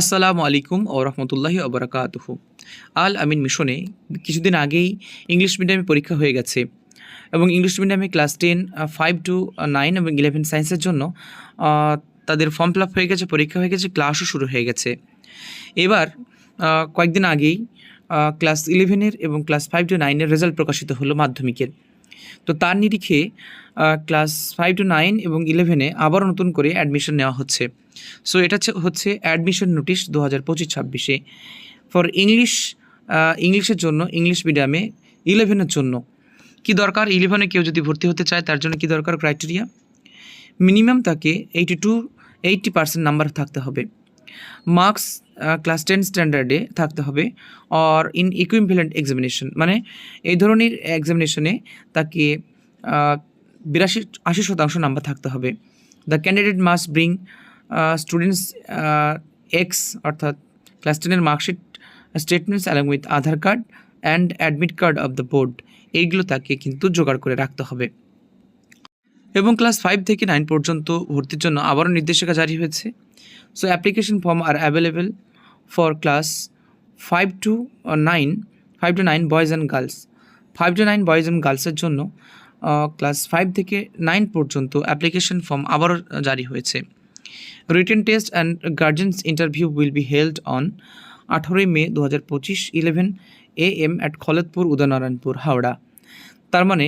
আসসালামু আলাইকুম ও রহমতুল্লাহি আবরাকাতুহু আল আমিন মিশনে কিছুদিন আগেই ইংলিশ মিডিয়ামে পরীক্ষা হয়ে গেছে এবং ইংলিশ মিডিয়ামে class ten five to nine এবং ইলেভেন সায়েন্সের জন্য তাদের ফর্ম ফিল হয়ে গেছে, পরীক্ষা হয়ে গেছে ক্লাসও শুরু হয়ে গেছে। এবার কয়েকদিন আগেই ক্লাস ইলেভেনের এবং ক্লাস ফাইভ টু নাইনের রেজাল্ট প্রকাশিত হলো মাধ্যমিকের। তো তার নিরিখে ক্লাস ফাইভ টু নাইন এবং ইলেভেনে আবারও নতুন করে অ্যাডমিশন নেওয়া হচ্ছে। সো এটা হচ্ছে- হচ্ছে অ্যাডমিশন নোটিশ দু হাজার পঁচিশ ছাব্বিশে। ফর ইংলিশ ইংলিশের জন্য ইংলিশ মিডিয়ামে ইলেভেনের জন্য। কি দরকার? ইলেভেনে কেউ যদি ভর্তি হতে চায়, তার জন্য কি দরকার ক্রাইটেরিয়া মিনিমাম তাকে eighty to eighty percent number থাকতে হবে। মার্কস ক্লাস টেন স্ট্যান্ডার্ডে থাকতে হবে অর ইন ইকুইভ্যালেন্ট এক্সামিনেশন মানে এই ধরনের এক্সামিনেশনে তাকে বিরাশি, আশি শতাংশ নাম্বার থাকতে হবে। The candidate must bring students X অর্থাৎ ক্লাস টেনের marksheet statements along with Aadhaar card and admit card of the board এইগুলো তাকে কিন্তু জোগাড় করে রাখতে হবে। এবং ক্লাস ফাইভ থেকে নাইন পর্যন্ত ভর্তির জন্য আবারও নির্দেশিকা জারি হয়েছে। So application form are available for class five to nine five to nine boys and girls five to nine boys and গার্লসের জন্য ক্লাস ফাইভ থেকে নাইন পর্যন্ত অ্যাপ্লিকেশন ফর্ম আবারও জারি হয়েছে। Written test and guardians interview will be held on আঠারোই May দু হাজার পঁচিশ eleven A M at Khalatpur, Udaynarayanpur, Howrah. তার মানে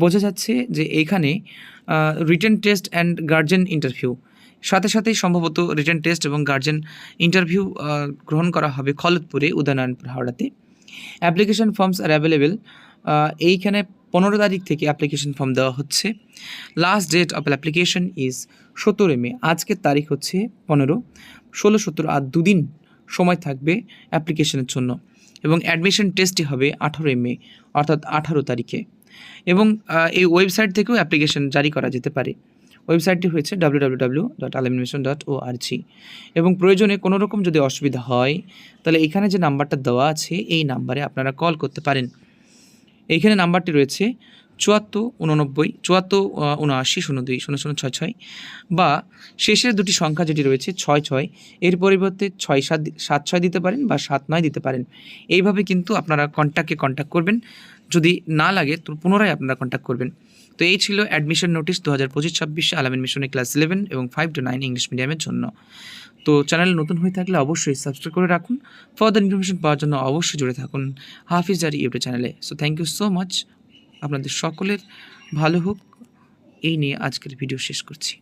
বোঝা যাচ্ছে যে এইখানে written test and guardian interview সাথে সাথেই সম্ভবত রিটেন টেস্ট এবং গার্জেন ইন্টারভিউ গ্রহণ করা হবে খলতপুরে, উদয়নারায়ণপুর, হাওড়াতে। অ্যাপ্লিকেশন ফর্মস আর অ্যাভেলেবেল এইখানে পনেরো তারিখ থেকে অ্যাপ্লিকেশন ফর্ম দেওয়া হচ্ছে। Last date of application is সতেরোই মে, আজকের তারিখ হচ্ছে পনেরো। ষোলো, সতেরো আর দুদিন সময় থাকবে অ্যাপ্লিকেশনের জন্য এবং অ্যাডমিশন টেস্টটি হবে আঠারোই মে, অর্থাৎ আঠারো তারিখে। এবং এই ওয়েবসাইট থেকেও অ্যাপ্লিকেশন জারি করা যেতে পারে। ওয়েবসাইটটি হয়েছে ডাব্লিউ ডাব্লিউ ডাব্লিউ ডট ও এবং প্রয়োজনে কোনো রকম যদি অসুবিধা হয়, তাহলে এখানে যে নাম্বারটা দেওয়া আছে, এই নাম্বারে আপনারা কল করতে পারেন। এইখানে নাম্বারটি রয়েছে চুয়াত্তর উননব্বই চুয়াত্তর উনআশি শূন্য দুই শূন্য শূন্য ছয় ছয় বা শেষের দুটি সংখ্যা যেটি রয়েছে ছয় ছয়, এর পরিবর্তে ছয় সাত সাত ছয় দিতে পারেন বা সাত নয় দিতে পারেন। এইভাবে কিন্তু আপনারা কন্ট্যাক্টকে কন্ট্যাক্ট করবেন। যদি না লাগে, তো পুনরায় আপনারা কন্ট্যাক্ট করবেন। তো এই ছিল অ্যাডমিশন নোটিশ দু হাজার পঁচিশ ছাব্বিশে আলামিন মিশনে ক্লাস ইলেভেন এবং ফাইভ টু নাইন ইংলিশ মিডিয়ামের জন্য। তো চ্যানেল নতুন হয়ে থাকলে অবশ্যই সাবস্ক্রাইব করে রাখুন। ফার্দার ইনফরমেশন পাওয়ার জন্য অবশ্যই জুড়ে থাকুন হাফিজ আর ইউটিউব চ্যানেলে so thank you so much আপনাদের সকলের ভালো হোক। এই নিয়ে আজকের ভিডিও শেষ করছি।